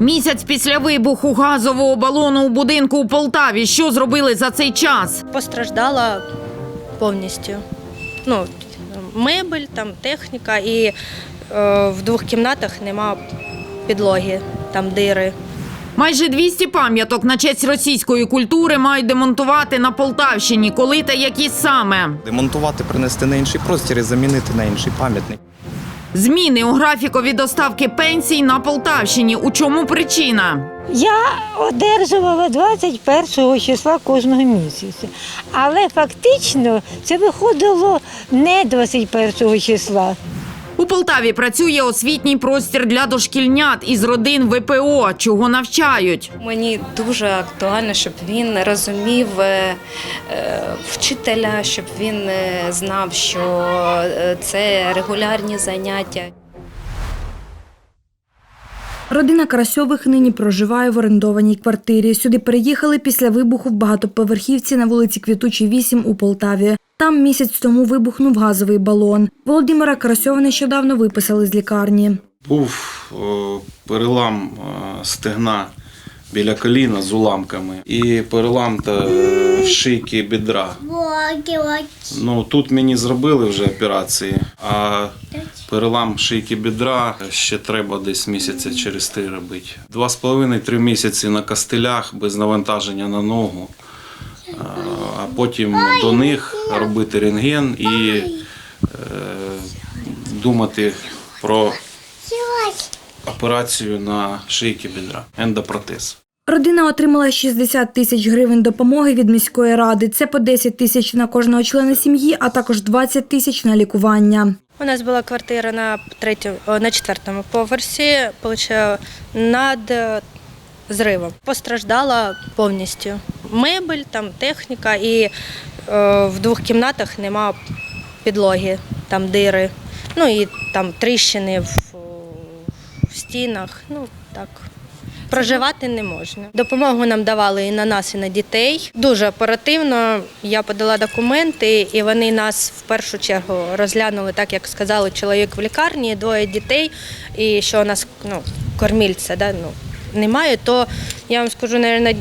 Місяць після вибуху газового балону у будинку у Полтаві. Що зробили за цей час? Постраждала повністю. Ну, мебель, там техніка, і е, в двох кімнатах нема підлоги, там дири. Майже 200 пам'яток на честь російської культури мають демонтувати на Полтавщині. Коли та які саме? Демонтувати, принести на інший простір і замінити на інший пам'ятник. Зміни у графікові доставки пенсій на Полтавщині. У чому причина? Я одержувала 21 числа кожного місяця, але фактично це виходило не 21 числа. У Полтаві працює освітній простір для дошкільнят із родин ВПО, чого навчають. Мені дуже актуально, щоб він розумів е, е, вчителя, щоб він е, знав, що це регулярні заняття. Родина Карасьових нині проживає в орендованій квартирі. Сюди переїхали після вибуху в багатоповерхівці на вулиці Квітучій 8 у Полтаві. Там місяць тому вибухнув газовий балон. Володимира Карасьова нещодавно виписали з лікарні. Був перелам е, стегна біля коліна з уламками і перелам та е, в шийки бідра. Ну тут мені зробили вже операції, а перелам шийки бідра ще треба десь місяця через три робити. Два з половиною три місяці на кастелях без навантаження на ногу. Потім до них робити рентген і е, думати про операцію на шийки бідра, ендопротез. Родина отримала 60 тисяч гривень допомоги від міської ради. Це по 10 тисяч на кожного члена сім'ї, а також 20 тисяч на лікування. У нас була квартира на третьому, на четвертому поверсі, над зривом. Постраждала повністю. Мебель, там техніка, і е, в двох кімнатах нема підлоги, там дири. Ну і там тріщини в, в стінах. Ну так. Проживати не можна. Допомогу нам давали і на нас, і на дітей. Дуже оперативно. Я подала документи, і вони нас в першу чергу розглянули, так як сказали, чоловік в лікарні, двоє дітей, і що у нас ну, кормільця да, ну, немає, то я вам скажу, мабуть,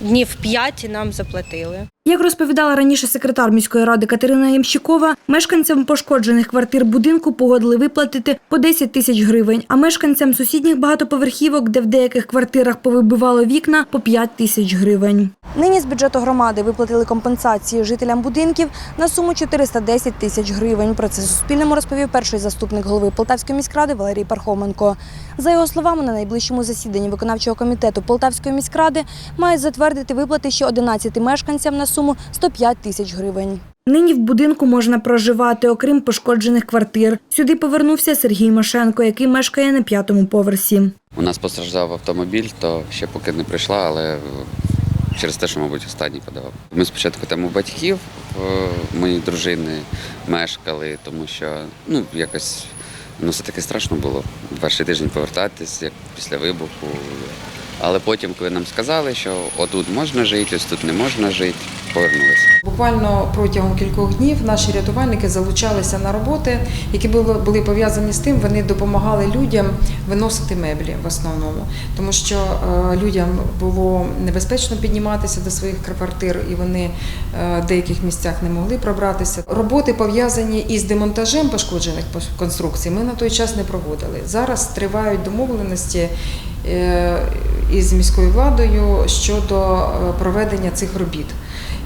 днів п'ять нам заплатили. Як розповідала раніше секретар міської ради Катерина Ямщикова, мешканцям пошкоджених квартир будинку погодили виплатити по 10 тисяч гривень, а мешканцям сусідніх багатоповерхівок, де в деяких квартирах повибивало вікна, по 5 тисяч гривень. Нині з бюджету громади виплатили компенсації жителям будинків на суму 410 тисяч гривень. Про це Суспільному розповів перший заступник голови Полтавської міськради Валерій Пархоменко. За його словами, на найближчому засіданні виконавчого комітету Полтавської міськради мають затвердити виплати ще 11 мешканцям на суму 105 тисяч гривень. Нині в будинку можна проживати, окрім пошкоджених квартир. Сюди повернувся Сергій Машенко, який мешкає на п'ятому поверсі. У нас постраждав автомобіль, то ще поки не прийшла, але через те, що, мабуть, останній подавав. Ми спочатку там у батьків е, моєї дружини мешкали, тому що ну, якось ну, все таки страшно було перший тиждень повертатись, як після вибуху. Але потім, коли нам сказали, що отут можна жити, ось тут не можна жити, повернулися. Буквально протягом кількох днів наші рятувальники залучалися на роботи, які були, були пов'язані з тим, вони допомагали людям виносити меблі в основному, тому що е, людям було небезпечно підніматися до своїх квартир, і вони е, в деяких місцях не могли пробратися. Роботи пов'язані із демонтажем пошкоджених конструкцій. Ми на той час не проводили. Зараз тривають домовленості. Е, Із міською владою щодо е, проведення цих робіт.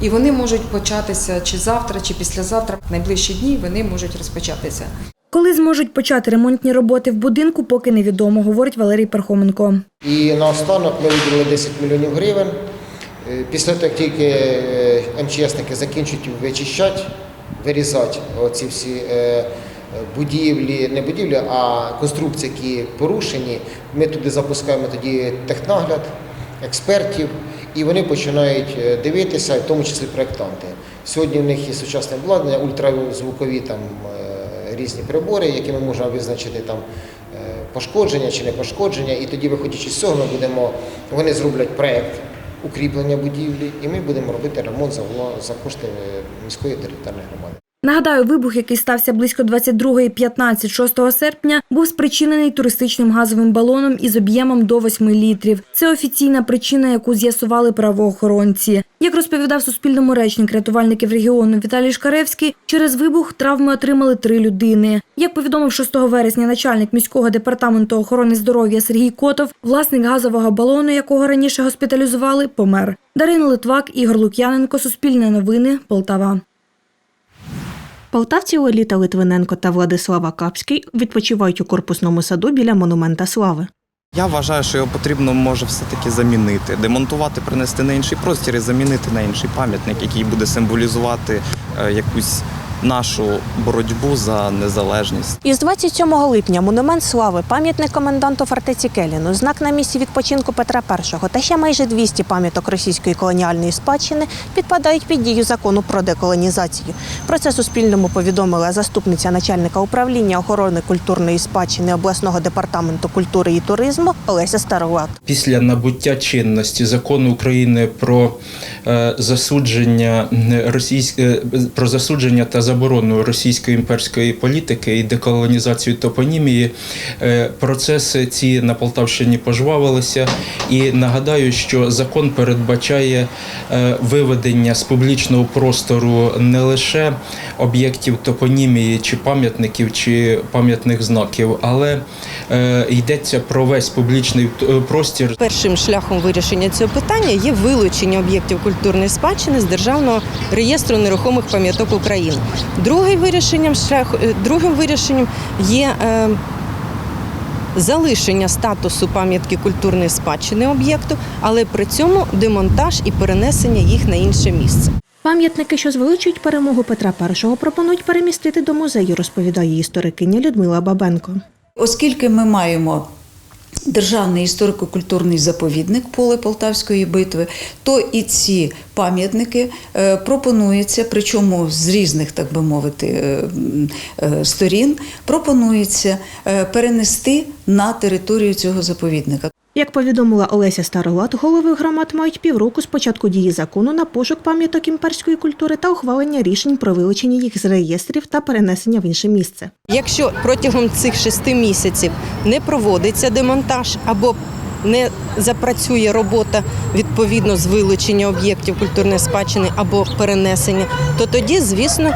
І вони можуть початися чи завтра, чи післязавтра. В найближчі дні вони можуть розпочатися. Коли зможуть почати ремонтні роботи в будинку, поки невідомо, говорить Валерій Пархоменко. І наостанок ми виділили 10 мільйонів гривень. Е, Після того, як тільки МЧСники закінчать вичищати, вирізати оці всі будівлі, не будівлі, а конструкції, які порушені, ми туди запускаємо тоді технагляд, експертів, і вони починають е, дивитися, в тому числі проєктанти. Сьогодні в них є сучасне обладнання, ультразвукові там е, різні прибори, якими можна визначити там е, пошкодження чи не пошкодження. І тоді, виходячи з цього, ми будемо, вони зроблять проєкт укріплення будівлі, і ми будемо робити ремонт за, за кошти міської територіальної громади. Нагадаю, вибух, який стався близько 22.15 6 серпня, був спричинений туристичним газовим балоном із об'ємом до 8 літрів. Це офіційна причина, яку з'ясували правоохоронці. Як розповідав Суспільному речник рятувальників регіону Віталій Шкаревський, через вибух травми отримали три людини. Як повідомив 6 вересня начальник міського департаменту охорони здоров'я Сергій Котов, власник газового балону, якого раніше госпіталізували, помер. Дарина Литвак, Ігор Лук'яненко, Суспільне новини, Полтава. Полтавці Оліта Литвиненко та Владислава Капський відпочивають у корпусному саду біля монумента слави. Я вважаю, що його потрібно може все-таки замінити, демонтувати, принести на інший простір і замінити на інший пам'ятник, який буде символізувати е, якусь нашу боротьбу за незалежність. Із 27 липня монумент слави, пам'ятник коменданту фортеці Келіну, знак на місці відпочинку Петра І та ще майже 200 пам'яток російської колоніальної спадщини підпадають під дію закону про деколонізацію. Про це Суспільному повідомила заступниця начальника управління охорони культурної спадщини обласного департаменту культури і туризму Олеся Староват. після набуття чинності закону України про е, засудження е, російсь... е, про засудження та заборону російської імперської політики і деколонізацію топонімії, е, процеси ці на Полтавщині пожвавилися. І нагадаю, що закон передбачає е, виведення з публічного простору не лише об'єктів топонімії чи пам'ятників чи пам'ятних знаків, але е, йдеться про весь публічний простір Першим шляхом вирішення цього питання є вилучення об'єктів культурної спадщини з державного реєстру нерухомих пам'яток України. Другим вирішенням шлях, е, другим вирішенням є е, залишення статусу пам'ятки культурної спадщини об'єкту, але при цьому демонтаж і перенесення їх на інше місце. Пам'ятники, що звеличують перемогу Петра І, пропонують перемістити до музею, розповідає історикиня Людмила Бабенко. Оскільки ми маємо державний історико-культурний заповідник поле Полтавської битви, то і ці пам'ятники пропонуються, пропонується, причому з різних, так би мовити, е, е, сторін, пропонується е, перенести на територію цього заповідника. Як повідомила Олеся Староват, голови громад мають півроку з початку дії закону на пошук пам'яток імперської культури та ухвалення рішень про вилучення їх з реєстрів та перенесення в інше місце. Якщо протягом цих шести місяців не проводиться демонтаж або не запрацює робота відповідно з вилучення об'єктів культурної спадщини або перенесення, то тоді, звісно,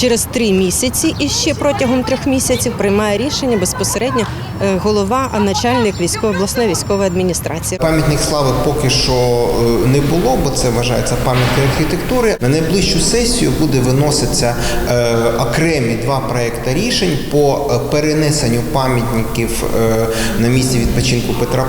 через три місяці і ще протягом трьох місяців приймає рішення безпосередньо е, голова, начальник військової обласної військової адміністрації. Пам'ятник слави поки що е, не було, бо це вважається пам'яткою архітектури. На найближчу сесію буде виноситися е, окремі два проекти рішень по перенесенню пам'ятників на місці відпочинку Петра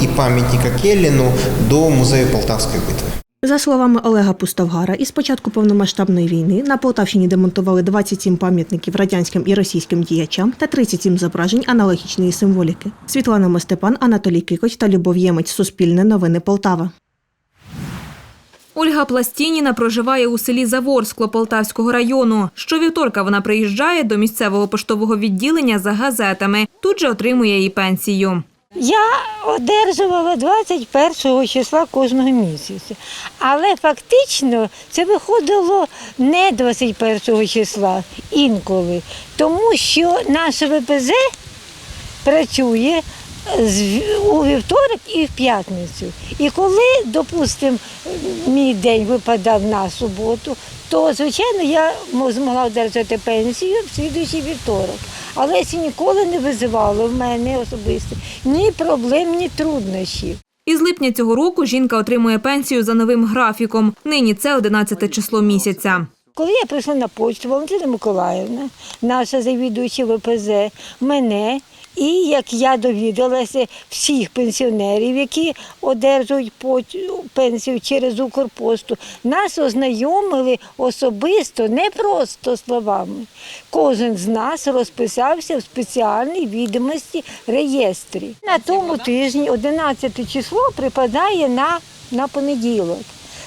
І і пам'ятника Келліну до музею Полтавської битви. За словами Олега Пустовгара, із початку повномасштабної війни на Полтавщині демонтували 27 пам'ятників радянським і російським діячам та 37 зображень аналогічної символіки. Світлана Мостепан, Анатолій Кикоть та Любов Ємець. Суспільне новини Полтава. Ольга Пластініна проживає у селі Заворскло Полтавського району. Щовівторка вона приїжджає до місцевого поштового відділення за газетами. Тут же отримує і пенсію. Я одержувала 21 числа кожного місяця. Але фактично це виходило не 21 числа інколи, тому що наше ВПЗ працює у вівторок і в п'ятницю. І коли, допустимо, мій день випадав на суботу, то, звичайно, я змогла одержати пенсію в слідуючий вівторок. Але ніколи не визивало в мене особисто ні проблем, ні труднощів. Із липня цього року жінка отримує пенсію за новим графіком. Нині це 11 число місяця. Коли я прийшла на почту, Валентина Миколаївна, наша завідуюча ВПЗ, мене і як я довідалася всіх пенсіонерів, які одержують пенсію через Укрпосту, нас ознайомили особисто, не просто словами. Кожен з нас розписався в спеціальній відомості реєстрі. На тому тижні 11 число припадає на, на понеділок.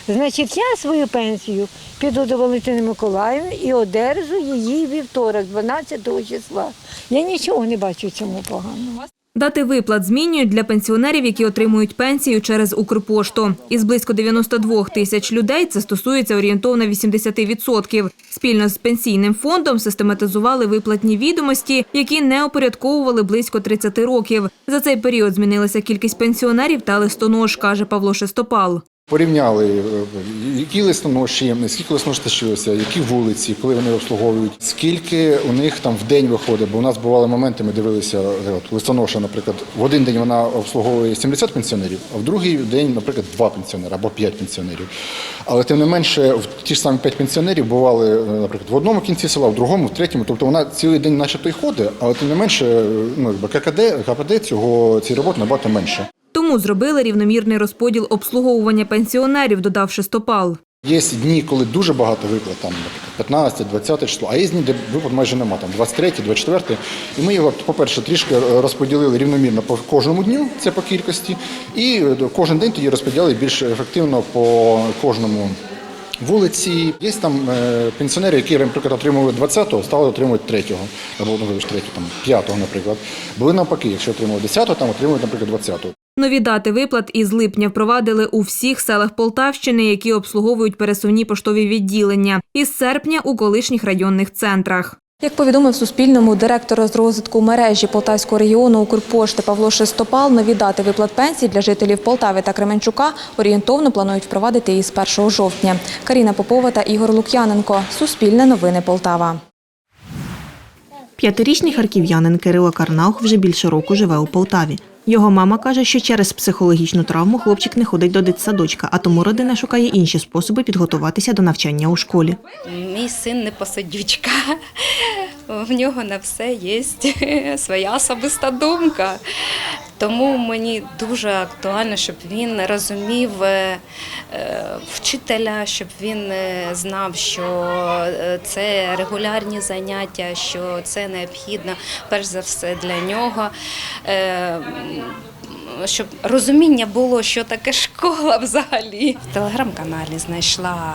Значить, я свою пенсію піду до Валентини Миколаївни і одержу її вівторок, 12 числа. Я нічого не бачу цьому поганого. Дати виплат змінюють для пенсіонерів, які отримують пенсію через Укрпошту. Із близько 92 тисяч людей це стосується орієнтовно 80%. Спільно з пенсійним фондом систематизували виплатні відомості, які не опорядковували близько 30 років. За цей період змінилася кількість пенсіонерів та листонож, каже Павло Шестопал. Порівняли, е, які листоноші, скільки листонож лишилося, які вулиці, коли вони обслуговують, скільки у них там в день виходить. Бо у нас бували моменти, ми дивилися, е, листоноша, наприклад, в один день вона обслуговує 70 пенсіонерів, а в другий день, наприклад, 2 пенсіонери або 5 пенсіонерів. Але тим не менше, в ті ж самі 5 пенсіонерів бували, е, наприклад, в одному кінці села, в другому, в третьому. Тобто вона цілий день начебто й ходить, але тим не менше, ну, ККД, КПД цього цієї роботи набагато менше. Тому зробили рівномірний розподіл обслуговування пенсіонерів, додав Шестопал. Є дні, коли дуже багато виплат, там, 15, 20 число, а є дні, де виплат майже нема, там 23, 24. І ми його, по-перше, трішки розподілили рівномірно по кожному дню, це по кількості, і е, кожен день тоді розподіли більш ефективно по кожному. Вулиці є там е, пенсіонери, які, наприклад, отримували 20-го, стали отримувати 3-го, або ну, 3-го, 5-го, наприклад. Були навпаки, якщо отримували 10-го, там отримують, наприклад, 20-го. Нові дати виплат із липня впровадили у всіх селах Полтавщини, які обслуговують пересувні поштові відділення, із серпня у колишніх районних центрах. Як повідомив Суспільному директор з розвитку мережі Полтавського регіону Укрпошти Павло Шестопал, нові дати виплат пенсій для жителів Полтави та Кременчука орієнтовно планують впровадити із 1 жовтня. Каріна Попова та Ігор Лук'яненко. Суспільне новини Полтава. П'ятирічний харків'янин Кирило Карнаух вже більше року живе у Полтаві. Його мама каже, що через психологічну травму хлопчик не ходить до дитсадочка, а тому родина шукає інші способи підготуватися до навчання у школі. Мій син не посадючка. В нього на все є своя особиста думка. Тому мені дуже актуально, щоб він розумів е, е, вчителя, щоб він е, знав, що це регулярні заняття, що це необхідно перш за все для нього. Щоб розуміння було, що таке школа взагалі. В телеграм-каналі знайшла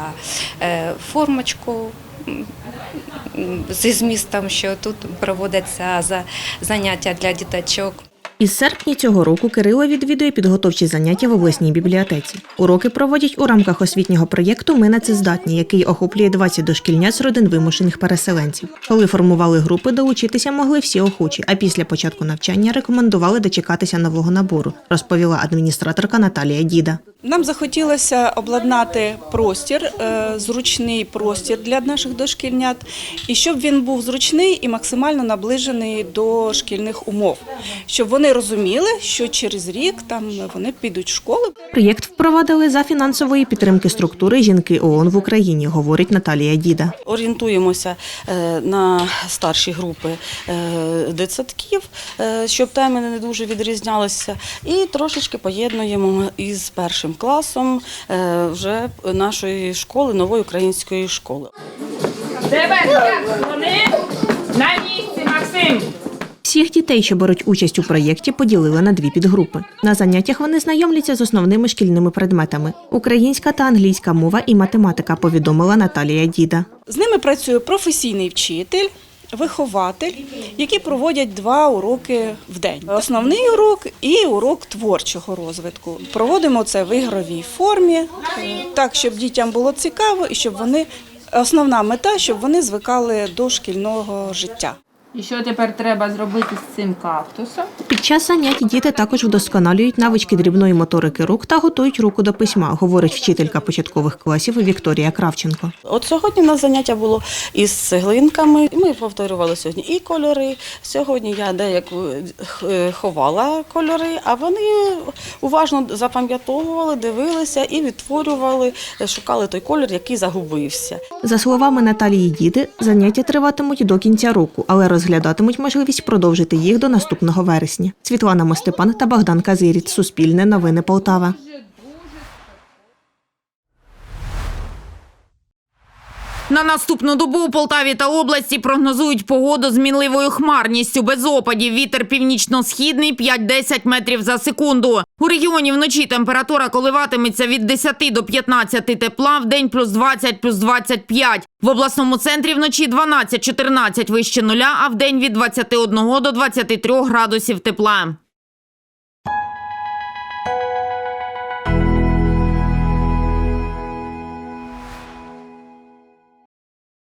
формочку зі змістом, що тут проводяться за- заняття для діточок. Із серпня цього року Кирило відвідує підготовчі заняття в обласній бібліотеці. Уроки проводять у рамках освітнього проєкту Ми на це здатні, який охоплює 20 дошкільнят з родин вимушених переселенців. Коли формували групи, долучитися могли всі охочі, а після початку навчання рекомендували дочекатися нового набору, розповіла адміністраторка Наталія Діда. Нам захотілося обладнати простір, е, зручний простір для наших дошкільнят, і щоб він був зручний і максимально наближений до шкільних умов, щоб вони розуміли, що через рік там вони підуть в школу. Проєкт впровадили за фінансової підтримки структури жінки ООН в Україні, говорить Наталія Діда. Орієнтуємося е, на старші групи е, дитсадків, щоб теми не дуже відрізнялися, і трошечки поєднуємо із першим класом е, вже нашої школи, нової української школи. Вони на місці, Максим! Всіх дітей, що беруть участь у проєкті, поділили на дві підгрупи. На заняттях вони знайомляться з основними шкільними предметами: українська та англійська мова і математика, повідомила Наталія Діда. З ними працює професійний вчитель. Вихователь, які проводять два уроки в день: основний урок і урок творчого розвитку. Проводимо це в ігровій формі, так щоб дітям було цікаво і щоб вони основна мета, щоб вони звикали до шкільного життя. І що тепер треба зробити з цим кактусом? Під час занять діти також вдосконалюють навички дрібної моторики рук та готують руку до письма, говорить вчителька початкових класів Вікторія Кравченко. От сьогодні у нас заняття було із цеглинками. Ми повторювали сьогодні і кольори. Сьогодні я деяку е, ховала кольори, а вони уважно запам'ятовували, дивилися і відтворювали, шукали той колір, який загубився. За словами Наталії Діди, заняття триватимуть до кінця року, але розглядатимуть можливість продовжити їх до наступного вересня. Світлана Мостепан та Богдан Казиріт. Суспільне новини Полтава. На наступну добу у Полтаві та області прогнозують погоду з мінливою хмарністю без опадів. Вітер північно-східний 5-10 метрів за секунду. У регіоні вночі температура коливатиметься від 10 до 15 тепла, в день плюс 20, плюс 25. В обласному центрі вночі 12-14 вище нуля, а в день від 21 до 23 градусів тепла.